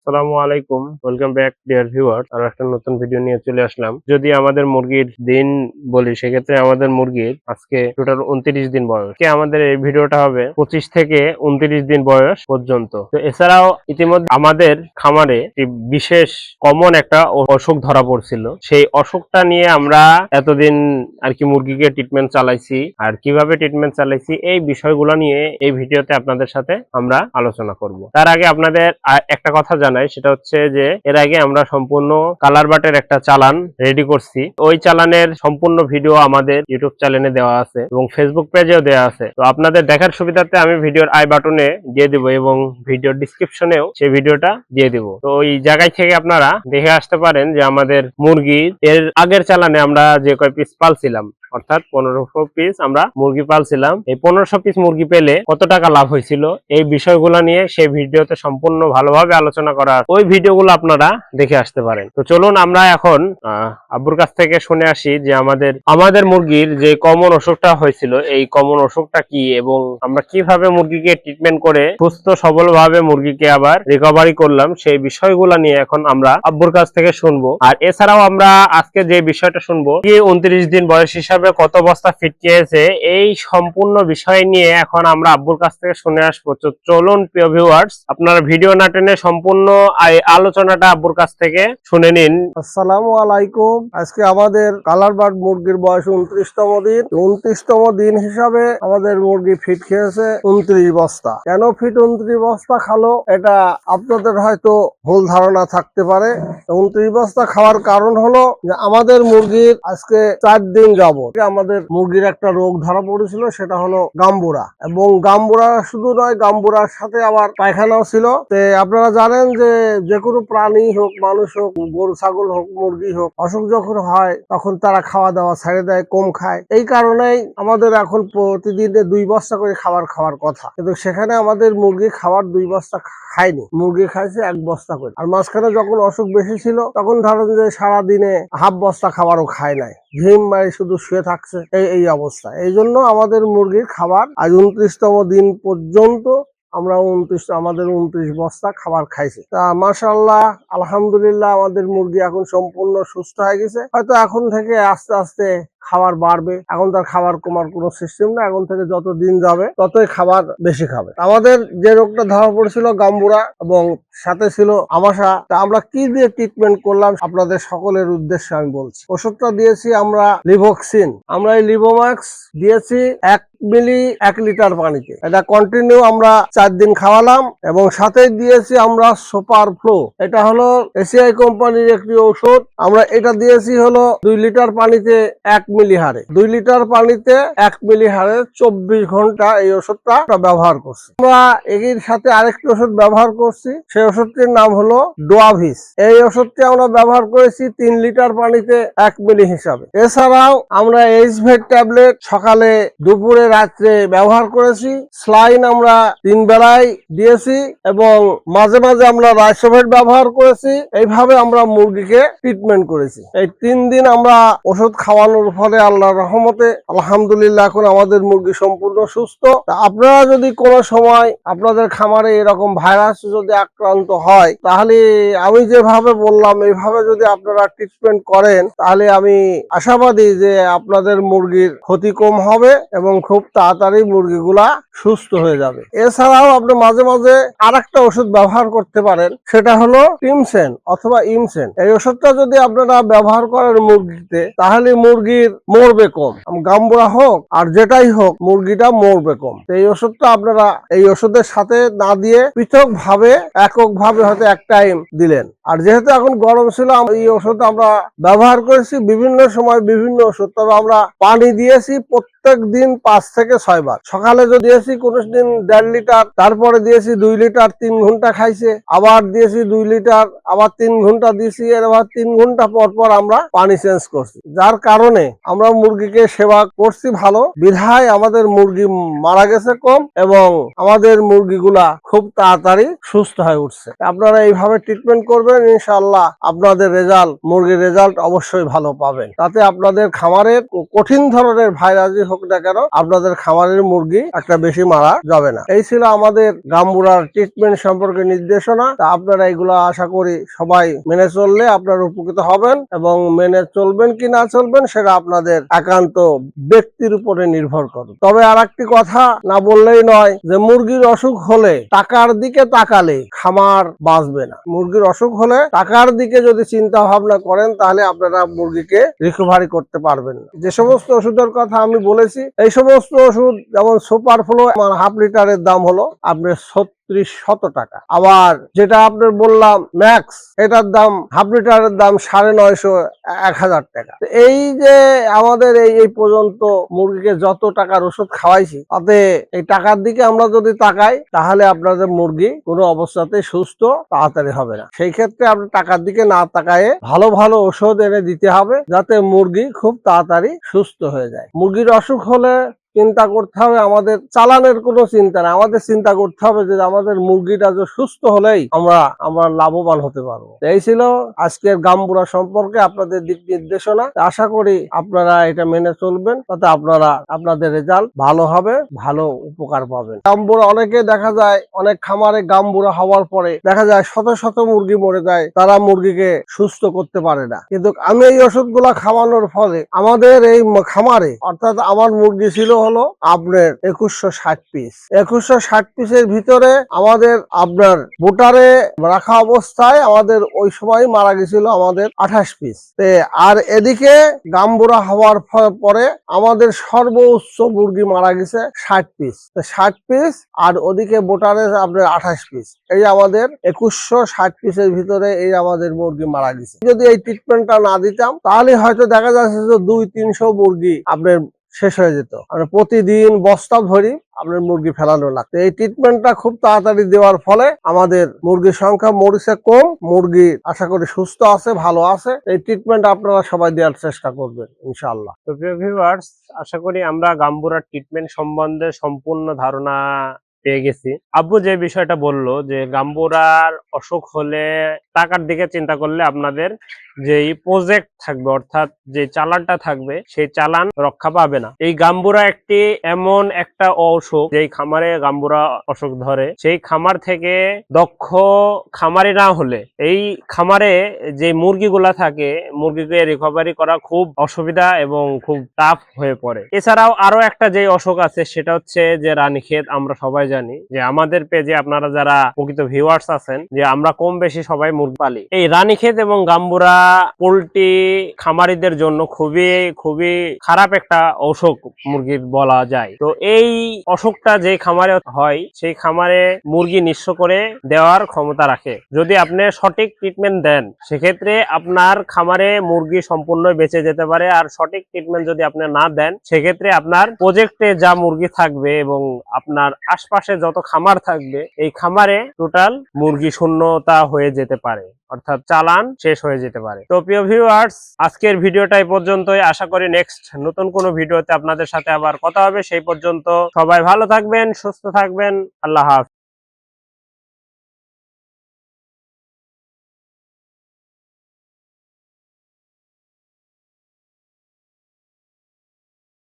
আসসালামু আলাইকুম। Welcome back dear viewer আর একটা নতুন ভিডিও নিয়ে চলে আসলাম। যদি আমাদের মুরগির দিন বলি, সেক্ষেত্রে আমাদের মুরগির আজকে টোটাল উনত্রিশ দিন বয়স। কে আমাদের এই ভিডিওটা হবে পঁচিশ থেকে উনত্রিশ দিন বয়স পর্যন্ত। তো এছাড়াও ইতিমধ্যে আমাদের খামারে বিশেষ কমন একটা অসুখ ধরা পড়ছিল। সেই অসুখটা নিয়ে আমরা এতদিন আর কি মুরগিকে ট্রিটমেন্ট চালাইছি। আর কীভাবে ট্রিটমেন্ট চালাইছি, এই বিষয়গুলো নিয়ে এই ভিডিওতে আপনাদের সাথে আমরা আলোচনা করব। তার আগে আপনাদের একটা কথা জানাই, সেটা হচ্ছে যে এর আগে আমরা সম্পূর্ণ কালার বাটের একটা চালান রেডি করছি। ওই চালানের সম্পূর্ণ ভিডিও আমাদের ইউটিউব চ্যানেলে দেওয়া আছে এবং ফেসবুক পেজেও দেওয়া আছে। তো আপনাদের দেখার সুবিধার্থে আমি ভিডিওর আই বাটনে দিয়ে দিব এবং ভিডিওর ডিসক্রিপশনেও সেই ভিডিওটা দিয়ে দিব। তো ওই জায়গায় থেকে আপনারা দেখে আসতে পারেন যে আমাদের মুরগি এর আগের চালানে আমরা যে কয় পিস পালছিলাম। অর্থাৎ পনেরোশো পিস আমরা মুরগি পালছিলাম। এই পনেরোশো পিস মুরগি পেলে কত টাকা লাভ হয়েছিল? এই বিষয়গুলো নিয়ে সেই ভিডিওতে সম্পূর্ণ ভালোভাবে আলোচনা করা ওই ভিডিওগুলো আপনারা দেখে আসতে পারেন। তো চলুন আমরা এখন আব্বুর কাছ থেকে শুনে আসি যে আমাদের আমাদের মুরগির যে কমন অসুখটা হয়েছিল, এই কমন অসুখটা কি এবং আমরা কীভাবে মুরগিকে ট্রিটমেন্ট করে সুস্থ সবল ভাবে মুরগিকে আবার রিকভারি করলাম, সেই বিষয়গুলো নিয়ে এখন আমরা আব্বুর কাছ থেকে শুনব। আর এছাড়াও আমরা আজকে যে বিষয়টা শুনব, কি উনত্রিশ দিন বয়স হিসাবে কত বস্তা ফিটকিয়েছে, এই সম্পূর্ণ বিষয় নিয়ে এখন আমরা আব্বুর কাছ থেকে শুনে আসব। তো চলুন, প্রিয় ভিউয়ার্স আপনারা ভিডিও না টেনে সম্পূর্ণ আলোচনাটা আব্বুর কাছ থেকে শুনে নিন। আসসালামু আলাইকুম। আজকে আমাদের কালার বার্ড মুরগির বয়স উনত্রিশতম দিন। উনত্রিশতম দিন হিসাবে আমাদের মুরগি ফিট খেয়েছে উনত্রিশ বস্তা। কেন ফিট উনত্রিশ বস্তা খালো? এটা আপনাদের হয়তো ভুল ধারণা থাকতে পারে। উনত্রিশ বস্তা খাওয়ার কারণ হলো যে আমাদের মুরগির আজকে চার দিন যাব আমাদের মুরগির একটা রোগ ধরা পড়েছিল, সেটা হলো গাম্বুরা। এবং গাম্বুরা শুধু নয়, গাম্বুরার সাথে আবার পায়খানাও ছিল। তে আপনারা জানেন যে যে কোনো প্রাণী হোক, মানুষ হোক, গরু, ছাগল হোক, মুরগি হোক, অসুখ যখন হয়, তখন তারা খাওয়া দাওয়া ছেড়ে দেয়, কম খায়। এই কারণেই আমাদের এখন প্রতিদিনে দুই বস্তা করে খাবার খাওয়ার কথা। কিন্তু সেখানে আমাদের মুরগি খাবার দুই বস্তা খায়নি। মুরগি খাইছে এক বস্তা করে। আর মাঝখানে যখন অসুখ বেশি ছিল, তখন ধরেন যে সারাদিনে হাফ বস্তা খাবারও খায় নাই। ঝিম মারি শুধু শুয়ে থাকছে এই এই অবস্থা। এই জন্য আমাদের মুরগির খাবার আজ উনত্রিশতম দিন পর্যন্ত আমরা উনত্রিশ, আমাদের উনত্রিশ বস্তা খাবার খাইছি। তা মাশাল্লাহ আলহামদুলিল্লাহ আমাদের মুরগি এখন সম্পূর্ণ সুস্থ হয়ে গেছে। হয়তো এখন থেকে আস্তে আস্তে খাবার বাড়বে। এখন তার খাবার কমার কোনো সিস্টেম না এখন থেকে যত দিন যাবে, ততই খাবার বেশি খাবে। আমাদের যে রোগটা ধরা পড়েছিল গাম্বুরা এবং সাথে ছিল আমাশা, তা আমরা কি দিয়ে ট্রিটমেন্ট করলাম আপনাদের সকলের উদ্দেশ্যে আমি বলছি। ওষুধটা দিয়েছি আমরা লিভোক্সিন। আমরা এই লিভোম্যাক্স দিয়েছি এক মিলি এক লিটার পানিতে। এটা কন্টিনিউ আমরা চার দিন খাওয়ালাম এবং সাথে দিয়েছি আমরা সুপার ফ্লো এটা হলো এসিআই কোম্পানির একটি ওষুধ আমরা এটা দিয়েছি হলো দুই লিটার পানিতে এক মিলি হারে দুই লিটার পানিতে এক মিলি হারে চব্বিশ ঘণ্টা এই ওষুধটা ব্যবহার করছি। আমরা এর সাথে আরেকটি ওষুধ ব্যবহার করছি। সেই ওষুধটির নাম হলো ডোয়াভিস এই ওষুধটি আমরা ব্যবহার করেছি তিন লিটার পানিতে এক মিলি হিসাবে। এছাড়াও আমরা এইচভেট ট্যাবলেট সকালে দুপুরে রাত্রে ব্যবহার করেছি। স্লাইন আমরা তিন বেলায় দিয়েছি এবং মাঝে মাঝে আমরা রাইসোভেট ব্যবহার করেছি। এইভাবে আমরা মুরগিকে ট্রিটমেন্ট করেছি। এই তিন দিন আমরা ওষুধ খাওয়ানোর ফলে আল্লাহর রহমতে আলহামদুলিল্লাহ এখন আমাদের মুরগি সম্পূর্ণ সুস্থ। আপনারা যদি কোনো সময় আপনাদের খামারে এরকম ভাইরাস যদি আক্রান্ত হয়, তাহলে আমি যেভাবে বললাম, এইভাবে যদি আপনারা ট্রিটমেন্ট করেন, তাহলে আমি আশাবাদী যে আপনাদের মুরগির ক্ষতি কম হবে এবং খুব তাড়াতাড়ি মুরগিগুলা সুস্থ হয়ে যাবে। এছাড়াও আপনি মাঝে মাঝে আর ওষুধ ব্যবহার করতে পারেন, সেটা হলো টিমসেন অথবা ইমসেন। এই ওষুধটা যদি আপনারা ব্যবহার করেন মুরগিতে, তাহলে মুরগির মরবে কম। গাম্বুরা হোক আর যেটাই হোক, মুরগিটা মরবে কম। এই ওষুধটা আপনারা এই ওষুধের সাথে না দিয়ে পৃথক ভাবে একক ভাবে হয়তো এক টাইম দিলেন। আর যেহেতু এখন গরম ছিল এই ওষুধ আমরা ব্যবহার করেছি বিভিন্ন সময়, বিভিন্ন ওষুধ। তবে আমরা পানি দিয়েছি প্রত্যেক দিন পাঁচ থেকে ছয় বার। সকালে যদি দিয়েছি কোন দিন দেড় লিটার, তারপরে দিয়েছি দুই লিটার, তিন ঘণ্টা খাইছে। আবার দিয়েছি দুই লিটার, আবার তিন ঘণ্টা দিয়েছি, এর আবার তিন ঘণ্টা পর পর আমরা পানি চেঞ্জ করছি। যার কারণে আমরা মুরগিকে সেবা করছি ভালো। বিধায় আমাদের মুরগি মারা গেছে কম এবং আমাদের মুরগিগুলা খুব তাড়াতাড়ি সুস্থ হয়ে উঠছে। আপনারা এইভাবে ট্রিটমেন্ট করবেন ইনশাল্লাহ আপনাদের রেজাল্ট মুরগির রেজাল্ট অবশ্যই ভালো পাবেন। তাতে আপনাদের খামারের কঠিন ধরনের ভাইরাসই হোক না কেন, আপনাদের খামারের মুরগি একটা বেশি মারা যাবে না। এই ছিল আমাদের গাম্বুরার ট্রিটমেন্ট সম্পর্কে নির্দেশনা। তা আপনারা এগুলো আশা করি সবাই মেনে চললে আপনারা উপকৃত হবেন এবং মেনে চলবেন কি না চলবেন সেটা আপনাদের একান্ত ব্যক্তির উপরে নির্ভর করে তবে আর একটি কথা না বললেই নয় যে, মুরগির অসুখ হলে টাকার দিকে তাকালে খামার বাঁচবে না। মুরগির অসুখ হলে টাকার দিকে যদি চিন্তা ভাবনা করেন, তাহলে আপনারা মুরগিকে রিকভারি করতে পারবেন যে সমস্ত ওষুধের কথা আমি বলেছি। এই সমস্ত ওষুধ যেমন সুপার ফ্লো হাফ লিটারের দাম হলো। আপনার ছত্রিশ শত টাকা। আবার যেটা আপনার বললাম, ম্যাক্স, এটার দাম, হাফ লিটারের দাম সাড়ে নয়শো এক হাজার টাকা। এই যে আমাদের এই এই পর্যন্ত মুরগিকে যত টাকার ওষুধ খাওয়াইছি, তাতে এই টাকার দিকে আমরা যদি তাকাই, তাহলে আপনাদের মুরগি কোনো অবস্থাতে সুস্থ, তাড়াতাড়ি হবে না। সেই ক্ষেত্রে আপনি টাকার দিকে না তাকায়ে ভালো ভালো ওষুধ এনে দিতে হবে, যাতে মুরগি খুব তাড়াতাড়ি সুস্থ হয়ে যায়। মুরগির অসুখ হলে চিন্তা করতে হবে, আমাদের চালানের কোনো চিন্তা না আমাদের চিন্তা করতে হবে যে আমাদের মুরগিটা যে সুস্থ হলেই আমরা আমরা লাভবান হতে পারব। এই ছিল আজকের গাম্বুরা সম্পর্কে আপনাদের দিক নির্দেশনা। আশা করি আপনারা এটা মেনে চলবেন, তাতে আপনারা, আপনাদের রেজাল্ট ভালো হবে, ভালো উপকার পাবেন। গাম্বুরা অনেকে দেখা যায়, অনেক খামারে গাম্বুরা হওয়ার পরে দেখা যায় শত শত মুরগি মরে যায়, তারা মুরগিকে সুস্থ করতে পারে না। কিন্তু আমি এই ওষুধগুলা খাওয়ানোর ফলে আমাদের এই খামারে, অর্থাৎ আমার মুরগি ছিল হলো আপনার একুশশো ষাট পিস একুশশো ষাট পিসের ভিতরে আমাদের আপনার বোটারে রাখা অবস্থায় আমাদের ওই সময় মারা গেছিল আমাদের আঠাশ পিস আর এদিকে গাম্বুরা হওয়ার পরে আমাদের সর্বোচ্চ মুরগি মারা গেছে ষাট পিস ষাট পিস আর ওদিকে বোটারে আপনার আঠাশ পিস এই আমাদের একুশশো ষাট পিসের ভিতরে এই আমাদের মুরগি মারা গেছে। যদি এই ট্রিটমেন্টটা না দিতাম, তাহলে হয়তো দেখা যাচ্ছে যে দুই তিনশো মুরগি আপনার শেষ হয়ে যেত। আমরা প্রতিদিন বস্তা ভরি আপনার মুরগি ফেলানো লাগতো। এই ট্রিটমেন্টটা খুব তাড়াতাড়ি দেওয়ার ফলে আমাদের মুরগির সংখ্যা মরিছে কম, মুরগি আশা করি সুস্থ আছে, ভালো আছে। এই ট্রিটমেন্ট আপনারা সবাই দেওয়ার চেষ্টা করবেন ইনশাল্লাহ তো আশা করি আমরা গাম্বুরার ট্রিটমেন্ট সম্বন্ধে সম্পূর্ণ ধারণা পেয়ে গেছি। আব্বু যে বিষয়টা বলল যে গাম্বুরার অসুখ হলে টাকার দিকে চিন্তা করলে আপনাদের যে প্রজেক্ট থাকবে, অর্থাৎ যে চালানটা থাকবে, সেই চালান রক্ষা পাবে না। এই গাম্বুরা একটি এমন একটা অসুখ যেই খামারে গাম্বুরা অসুখ ধরে। সেই খামার থেকে দক্ষ খামারি না হলে এই খামারে যে মুরগিগুলা থাকে, মুরগিকে রিকভারি করা খুব অসুবিধা এবং খুব টাফ হয়ে পড়ে। এছাড়াও আরও একটা যে অসুখ আছে, সেটা হচ্ছে যে রানীক্ষেত, আমরা সবাই জানি। যে আমাদের পেজে আপনারা যারা প্রকৃত ভিউয়ার্স আছেন, যে আমরা কম বেশি সবাই মুরগি পালি। এই রানীক্ষেত এবং গাম্বুরা পোল্ট্রি খামারিদের জন্য খুবই খুবই খারাপ একটা অসুখ মুরগির বলা যায়। তো এই অসুখটা যে খামারে হয়, সেই খামারে মুরগি নিঃস্ব করে দেওয়ার ক্ষমতা রাখে। যদি আপনি সঠিক ট্রিটমেন্ট দেন, সেক্ষেত্রে আপনার খামারে মুরগি সম্পূর্ণ বেঁচে যেতে পারে। আর সঠিক ট্রিটমেন্ট যদি আপনি না দেন, সেক্ষেত্রে আপনার প্রজেক্টে যা মুরগি থাকবে এবং আপনার আশপাশে যত খামার থাকবে, এই খামারে টোটাল মুরগি শূন্যতা হয়ে যেতে পারে। অর্থাৎ চালান শেষ হয়ে যেতে পারে। তো প্রিয় ভিউয়ার্স আজকের ভিডিওটাই পর্যন্তই। আশা করি নেক্সট নতুন কোনো ভিডিওতে আপনাদের সাথে আবার কথা হবে। সেই পর্যন্ত সবাই ভালো থাকবেন, সুস্থ থাকবেন। আল্লাহ হাফিজ।